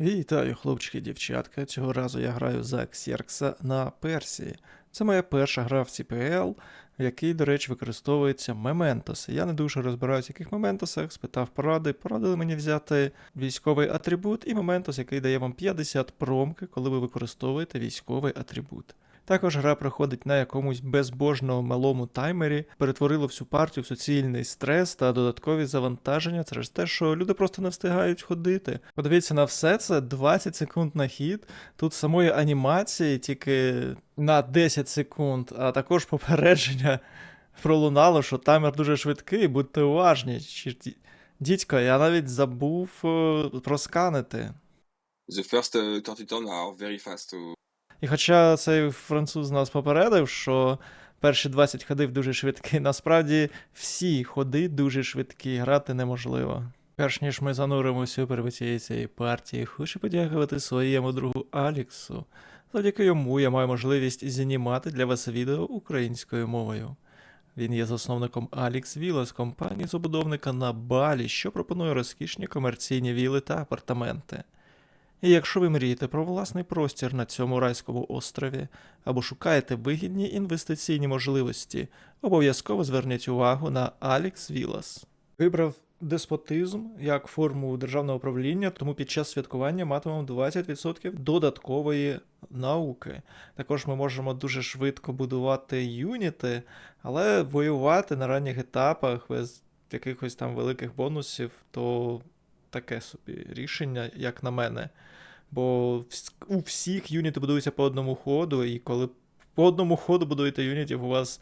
Вітаю, хлопчики і дівчатка. Цього разу я граю за Ксеркса на Персії. Це моя перша гра в CPL, в якій, до речі, використовується Мементоси. Я не дуже розбираюся в яких Мементосах, спитав поради. Порадили мені взяти військовий атрибут і Мементос, який дає вам 50 промки, коли ви використовуєте військовий атрибут. Також гра проходить на якомусь безбожному малому таймері, перетворило всю партію в суцільний стрес та додаткові завантаження через те, що люди просто не встигають ходити. Подивіться на все це 20 секунд на хід. Тут самої анімації тільки на 10 секунд, а також попередження пролунало, що таймер дуже швидкий, будьте уважні. Дідько, я навіть забув е, просканити. The first uh, 30 turns are very fast І хоча цей француз нас попередив, що перші 20 ходів дуже швидкі, насправді всі ходи дуже швидкі, грати неможливо. Перш ніж ми зануримося у перипетії цієї партії, хочу подякувати своєму другу Аліксу. Завдяки йому я маю можливість знімати для вас відео українською мовою. Він є засновником Alex Villas, компанії забудовника на Балі, що пропонує розкішні комерційні віли та апартаменти. І якщо ви мрієте про власний простір на цьому райському острові або шукаєте вигідні інвестиційні можливості, обов'язково зверніть увагу на Alex Villas. Вибрав деспотизм як форму державного управління, тому під час святкування матимемо 20% додаткової науки. Також ми можемо дуже швидко будувати юніти, але воювати на ранніх етапах без якихось там великих бонусів, то таке собі рішення, як на мене. Бо у всіх юніти будуються по одному ходу, і коли по одному ходу будуєте юнітів, у вас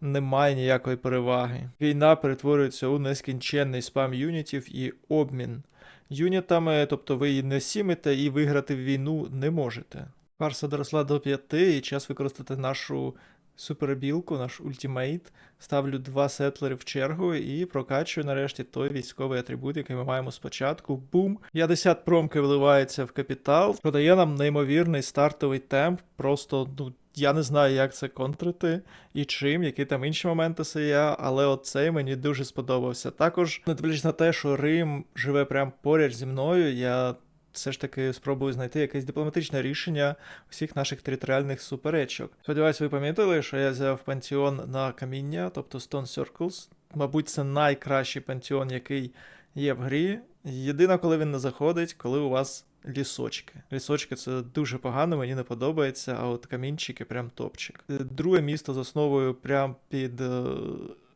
немає ніякої переваги. Війна перетворюється у нескінченний спам юнітів і обмін юнітами, тобто ви її не сімите і виграти війну не можете. Парса доросла до 5, і час використати нашу супербілку, наш ультимейт. Ставлю два сетлери в чергу і прокачую нарешті той військовий атрибут, який ми маємо спочатку. Бум! 50 промки вливається в капітал, що дає нам неймовірний стартовий темп. Просто, ну, я не знаю, як це контрити і чим, які там інші моменти це є, але оцей мені дуже сподобався. Також, не дивлячись на те, що Рим живе прямо поряд зі мною, я все ж таки спробую знайти якесь дипломатичне рішення усіх наших територіальних суперечок. Сподіваюсь, ви помітили, що я взяв пантеон на каміння, тобто Stone Circles. Мабуть, це найкращий пантеон, який є в грі. Єдине, коли він не заходить, коли у вас лісочки. Лісочки це дуже погано, мені не подобається, а от камінчики прям топчик. Е, Друге місто засновую прямо під е,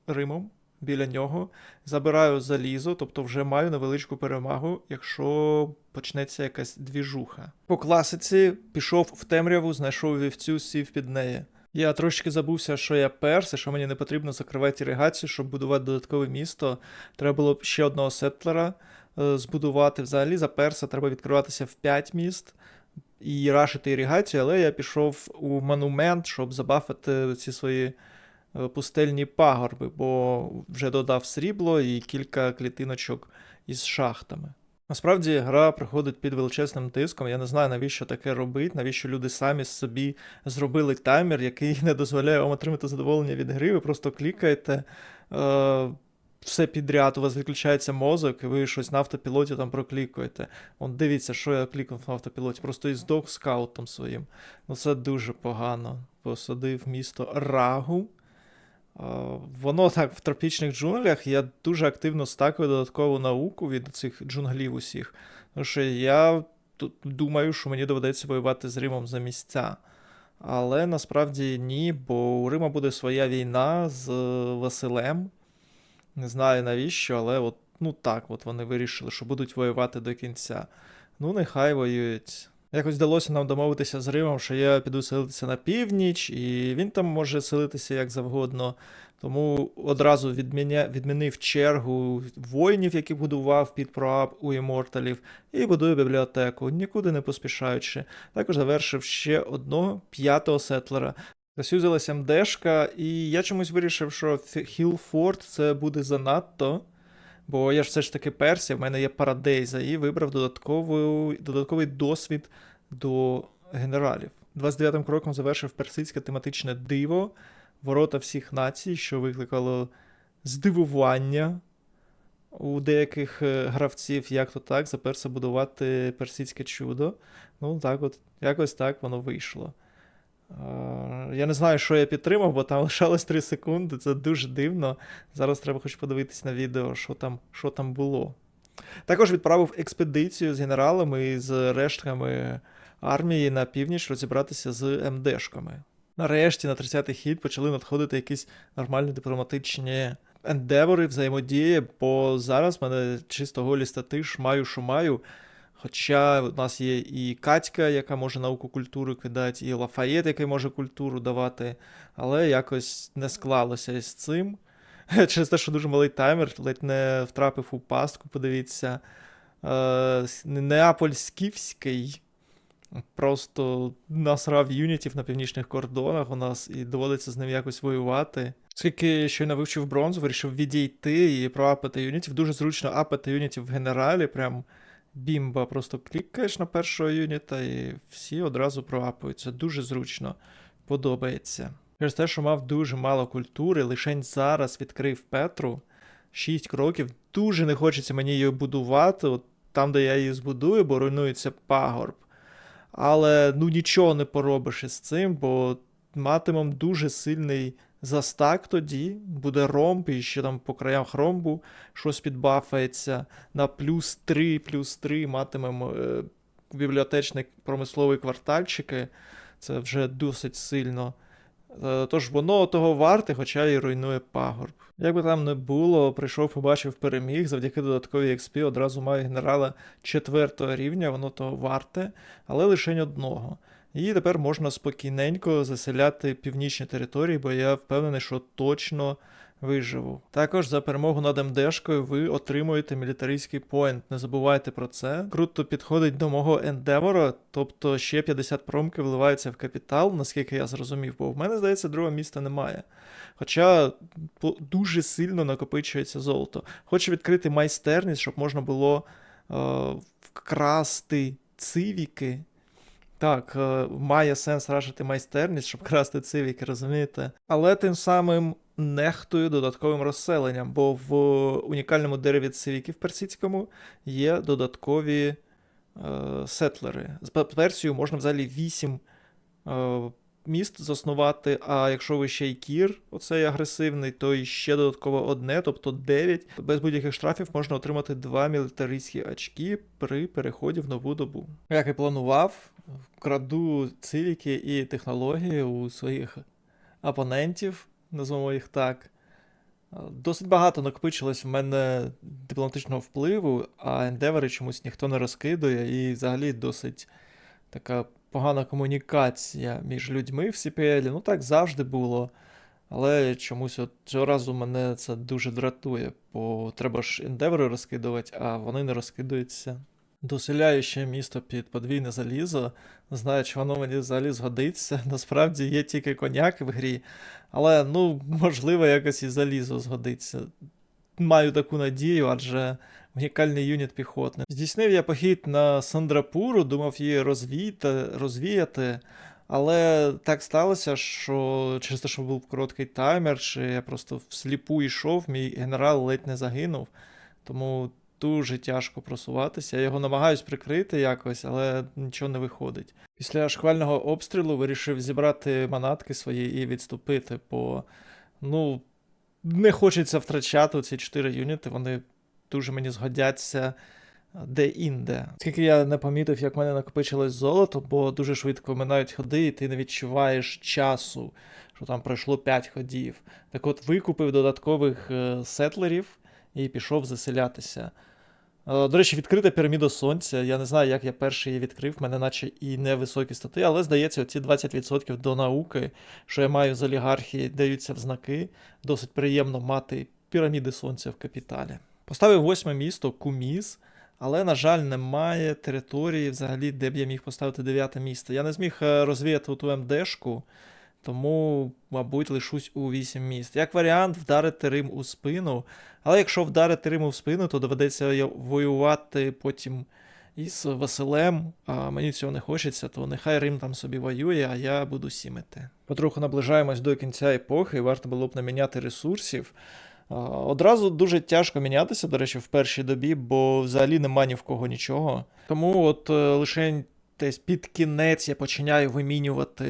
Римом. Біля нього забираю залізо, тобто вже маю невеличку перемагу, якщо почнеться якась двіжуха. По класиці пішов в темряву, знайшов вівцю, сів під неї. Я трошки забувся, що я перс, і що мені не потрібно закривати іригацію, щоб будувати додаткове місто. Треба було б ще одного сетлера е, збудувати. Взагалі за перса треба відкриватися в 5 міст і рашити іригацію, але я пішов у монумент, щоб забафити ці свої пустельні пагорби, бо вже додав срібло і кілька клітиночок із шахтами. Насправді гра проходить під величезним тиском. Я не знаю, навіщо таке робить, навіщо люди самі собі зробили таймер, який не дозволяє вам отримати задоволення від гри. Ви просто клікаєте е, все підряд, у вас відключається мозок, і ви щось на автопілоті там проклікуєте. От дивіться, що я клікнув на автопілоті, просто і здох скаутом своїм. Ну це дуже погано. Посадив місто Рагу. Е, Воно так в тропічних джунглях я дуже активно стакаю додаткову науку від цих джунглів усіх. Тому що я думаю, що мені доведеться воювати з Римом за місця. Але насправді ні, бо у Рима буде своя війна з е, Василем. Не знаю навіщо, але от, ну так, от вони вирішили, що будуть воювати до кінця. Ну, нехай воюють. Якось вдалося нам домовитися з Римом, що я піду селитися на північ, і він там може селитися як завгодно. Тому одразу відміня... відмінив чергу воїнів, які будував під проаб у іморталів, і будую бібліотеку, нікуди не поспішаючи. Також завершив ще одного п'ятого сетлера. Засюзилась МДшка, і я чомусь вирішив, що Хілфорд це буде занадто. Бо я ж все ж таки персія, в мене є парадейза, і вибрав додатковий досвід до генералів. 29-м кроком завершив персидське тематичне диво, ворота всіх націй, що викликало здивування. у деяких е, гравців, як то так, за персе будувати персидське чудо. Ну, так от, якось так воно вийшло. Е, Я не знаю, що я підтримав, бо там лишалось 3 секунди. Це дуже дивно. Зараз треба хоч подивитись на відео, що там, що там було. Також відправив експедицію з генералами і з рештками армії на північ розібратися з МДшками. Нарешті, на 30-й хід почали надходити якісь нормальні дипломатичні ендевори, взаємодії, бо зараз мене чисто голі стати шмаю шумаю. Хоча в нас є і Катька, яка може науку культури кидати, і Лафаєт, який може культуру давати, але якось не склалося із цим. Через те, що дуже малий таймер, ледь не втрапив у пастку, подивіться. Е, Неапольськівський просто насрав юнітів на північних кордонах у нас і доводиться з ним якось воювати. Оскільки щойно вивчив бронзу, вирішив відійти і проапати юнітів. Дуже зручно апати юнітів в генералі, прям бімба. Просто клікаєш на першого юніта і всі одразу проапуються. Дуже зручно подобається. Через те, що мав дуже мало культури, лишень зараз відкрив Петру 6 кроків. Дуже не хочеться мені її будувати. От там, де я її збудую, бо руйнується пагорб. Але ну нічого не поробиш із цим, бо матимем дуже сильний застак тоді, буде ромб, і ще там по краях ромбу щось підбафається. На плюс 3, плюс 3 матимемо е, бібліотечний промисловий квартальчики. Це вже досить сильно. Е, Тож воно того варте, хоча і руйнує пагорб. Як би там не було, прийшов, побачив переміг, завдяки додатковій XP одразу маю генерала четвертого рівня, воно того варте, але лише одного. І тепер можна спокійненько заселяти північні території, бо я впевнений, що точно виживу. Також за перемогу над МДшкою ви отримуєте мілітаристський поінт. Не забувайте про це. Круто підходить до мого ендевора, тобто ще 50 промки вливаються в капітал, наскільки я зрозумів, бо в мене, здається, другого міста немає. Хоча дуже сильно накопичується золото. Хочу відкрити майстерність, щоб можна було е, вкрасти цивіки. Так, е, має сенс рашити майстерність, щоб красти цивіки, розумієте? Але тим самим нехтую додатковим розселенням, бо в унікальному дереві цивіків персидському є додаткові е, сетлери. З Персію можна взагалі 8 е, міст заснувати, а якщо ви ще й кір, оцей агресивний, то і ще додатково одне, тобто 9. Без будь-яких штрафів можна отримати 2 мілітаристські очки при переході в нову добу. Як і планував, краду цивіки і технології у своїх опонентів, назвемо їх так. Досить багато накопичилось в мене дипломатичного впливу, а ендевери чомусь ніхто не розкидує, і взагалі досить така погана комунікація між людьми в CPL. Ну так завжди було. Але чомусь от цього разу мене це дуже дратує, бо треба ж ендевери розкидувати, а вони не розкидаються. Доселяю ще місто під подвійне залізо. Знаю, чи воно мені взагалі згодиться. Насправді є тільки коняк в грі, але ну, можливо, якось і залізо згодиться. Маю таку надію, адже унікальний юніт піхотний. Здійснив я похід на Сандрапуру, думав її розвіяти, розвіяти. Але так сталося, що через те, що був короткий таймер, чи я просто всліпу йшов, мій генерал ледь не загинув. Тому дуже тяжко просуватися. Я його намагаюсь прикрити якось, але нічого не виходить. Після шквального обстрілу вирішив зібрати манатки свої і відступити, бо ну, не хочеться втрачати ці чотири юніти, вони дуже мені згодяться де-інде. Оскільки я не помітив, як в мене накопичилось золото, бо дуже швидко минають ходи, і ти не відчуваєш часу, що там пройшло 5 ходів. Так от викупив додаткових е, сетлерів і пішов заселятися. Е, До речі, відкрита піраміда сонця. Я не знаю, як я перший її відкрив, в мене наче і невисокі стати, але здається, оці 20% до науки, що я маю з олігархії, даються в знаки. Досить приємно мати піраміди сонця в капіталі. Поставив восьме місто Куміс, але, на жаль, немає території взагалі, де б я міг поставити дев'яте місто. Я не зміг е, розвіяти ту МДшку, тому, мабуть, лишусь у 8 міст. Як варіант, вдарити Рим у спину. Але якщо вдарити Риму в спину, то доведеться воювати потім із Василем, а мені цього не хочеться, то нехай Рим там собі воює, а я буду сімити. Потроху наближаємось до кінця епохи, і варто було б наміняти ресурсів. Одразу дуже тяжко мінятися, до речі, в першій добі, бо взагалі нема ні в кого нічого. Тому от е, лише десь під кінець я починаю вимінювати,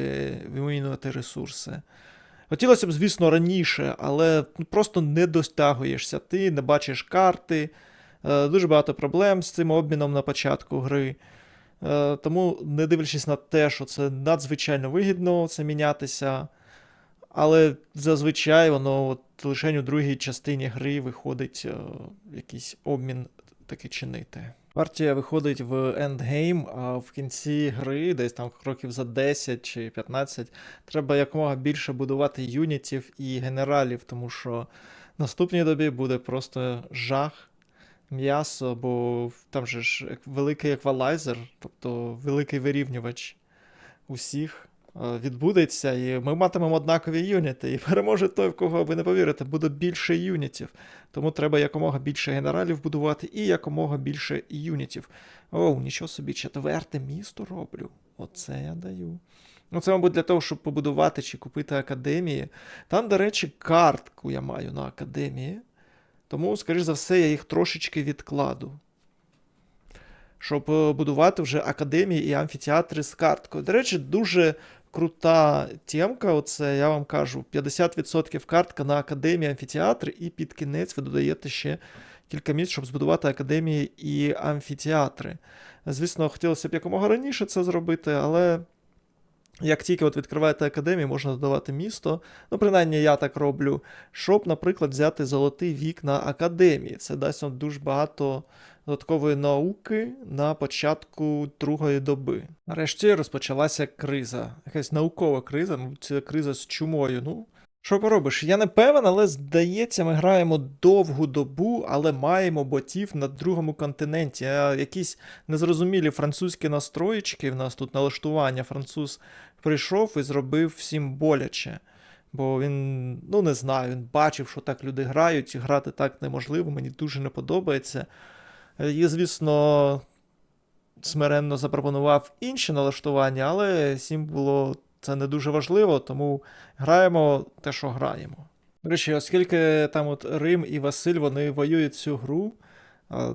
вимінювати ресурси. Хотілося б, звісно, раніше, але ну, просто не достягуєшся. Ти не бачиш карти, е, дуже багато проблем з цим обміном на початку гри. Е, Тому, не дивлячись на те, що це надзвичайно вигідно це мінятися, але зазвичай воно от лише у другій частині гри виходить е, якийсь обмін таки чинити. Партія виходить в ендгейм, а в кінці гри, десь там кроків за 10 чи 15, треба якомога більше будувати юнітів і генералів, тому що наступній добі буде просто жах, м'ясо, бо там же ж великий еквалайзер, тобто великий вирівнювач усіх відбудеться, і ми матимемо однакові юніти. І переможе той, в кого ви не повірите, буде більше юнітів. Тому треба якомога більше генералів будувати і якомога більше юнітів. Оу, нічого собі, четверте місто роблю. Оце я даю. Ну, це, мабуть, для того, щоб побудувати чи купити академії. Там, до речі, картку я маю на академії. Тому, скоріш за все, я їх трошечки відкладу. Щоб е, будувати вже академії і амфітеатри з карткою. До речі, дуже крута темка. Оце я вам кажу: 50% картка на академії, амфітеатри, і під кінець ви додаєте ще кілька місць, щоб збудувати академії і амфітеатри. Звісно, хотілося б якомога раніше це зробити, але як тільки от відкриваєте академію, можна додавати місто. Ну, принаймні, я так роблю, щоб, наприклад, взяти золотий вік на академії. Це дасть вам дуже багато додаткової науки на початку другої доби. Нарешті розпочалася криза. Якась наукова криза, ну, це криза з чумою. Ну, що поробиш? Я не певен, але здається, ми граємо довгу добу, але маємо ботів на другому континенті. А якісь незрозумілі французькі настроєчки, в нас тут налаштування. Француз прийшов і зробив всім боляче. Бо він, ну не знаю, він бачив, що так люди грають, і грати так неможливо, мені дуже не подобається. І, звісно, смиренно запропонував інші налаштування, але всім було це не дуже важливо, тому граємо те, що граємо. До речі, оскільки там от Рим і Василь вони воюють цю гру,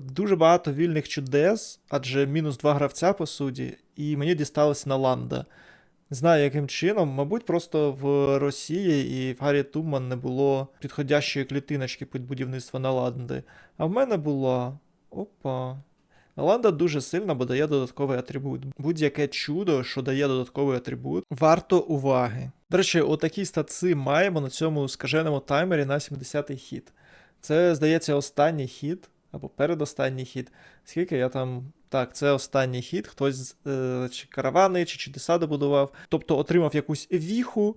дуже багато вільних чудес, адже мінус два гравця, по суті, і мені дісталось на Ланда. Не знаю, яким чином, мабуть, просто в Росії і в Гаррі Туман не було підходящої клітиночки під будівництво на Ланди. А в мене була. Опа. Ланда дуже сильна, бо дає додатковий атрибут. Будь-яке чудо, що дає додатковий атрибут, варто уваги. До речі, отакі стаци маємо на цьому скаженому таймері на 70-й хід. Це, здається, останній хід, або передостанній хід. Скільки я там. Так, це останній хід, хтось е, чи каравани, чи чудеса добудував, тобто отримав якусь віху,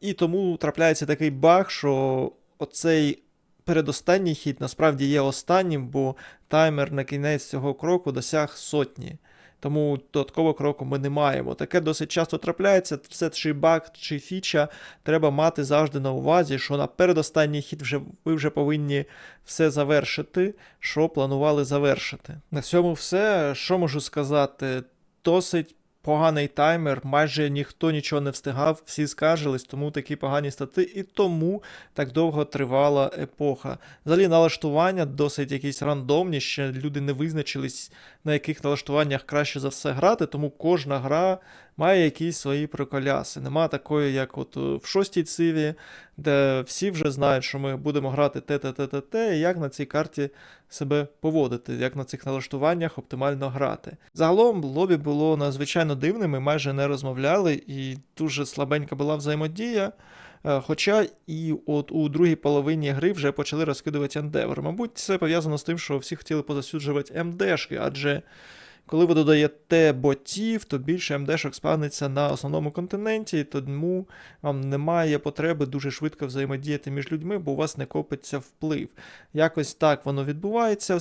і тому трапляється такий баг, що оцей передостанній хід насправді є останнім, бо таймер на кінець цього кроку досяг сотні. Тому додаткового кроку ми не маємо. Таке досить часто трапляється. Це чи баг, чи фіча. Треба мати завжди на увазі, що на передостанній хід вже, ви вже повинні все завершити, що планували завершити. На цьому все. Що можу сказати? Досить поганий таймер, майже ніхто нічого не встигав, всі скаржились, тому такі погані стати, і тому так довго тривала епоха. Взагалі налаштування досить якісь рандомні, ще люди не визначились, на яких налаштуваннях краще за все грати, тому кожна гра має якісь свої приколяси. Нема такої, як от е, в шостій циві, де всі вже знають, що ми будемо грати те, те, те, те, те, і як на цій карті себе поводити, як на цих налаштуваннях оптимально грати. Загалом лобі було надзвичайно дивним, ми майже не розмовляли, і дуже слабенька була взаємодія. Е, Хоча і от у другій половині гри вже почали розкидувати ендевер. Мабуть, це пов'язано з тим, що всі хотіли позасюджувати МДшки, адже коли ви додаєте ботів, то більше МДшок спавниться на основному континенті, тому вам немає потреби дуже швидко взаємодіяти між людьми, бо у вас не копиться вплив. Якось так воно відбувається.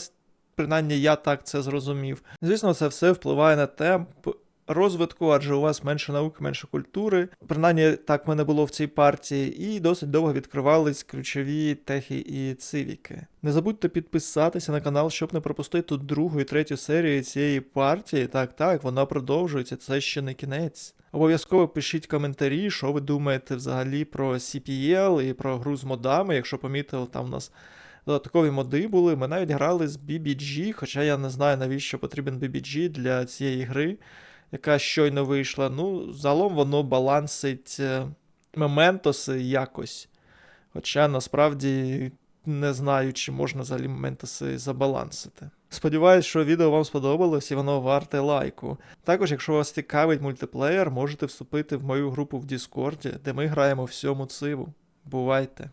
Принаймні, я так це зрозумів. Звісно, це все впливає на темп розвитку, адже у вас менше науки, менше культури. Принаймні, так мене було в цій партії, і досить довго відкривались ключові техи і цивіки. Не забудьте підписатися на канал, щоб не пропустити другу і третю серію цієї партії. Так, так, вона продовжується, це ще не кінець. Обов'язково пишіть коментарі, що ви думаєте взагалі про CPL і про гру з модами. Якщо помітили, там у нас додаткові моди були. Ми навіть грали з BBG, хоча я не знаю, навіщо потрібен BBG для цієї гри, яка щойно вийшла. Ну, загалом воно балансить е, мементоси якось. Хоча насправді не знаю, чи можна взагалі мементоси забалансити. Сподіваюсь, що відео вам сподобалось і воно варте лайку. Також, якщо вас цікавить мультиплеєр, можете вступити в мою групу в Діскорді, де ми граємо всьому циву. Бувайте!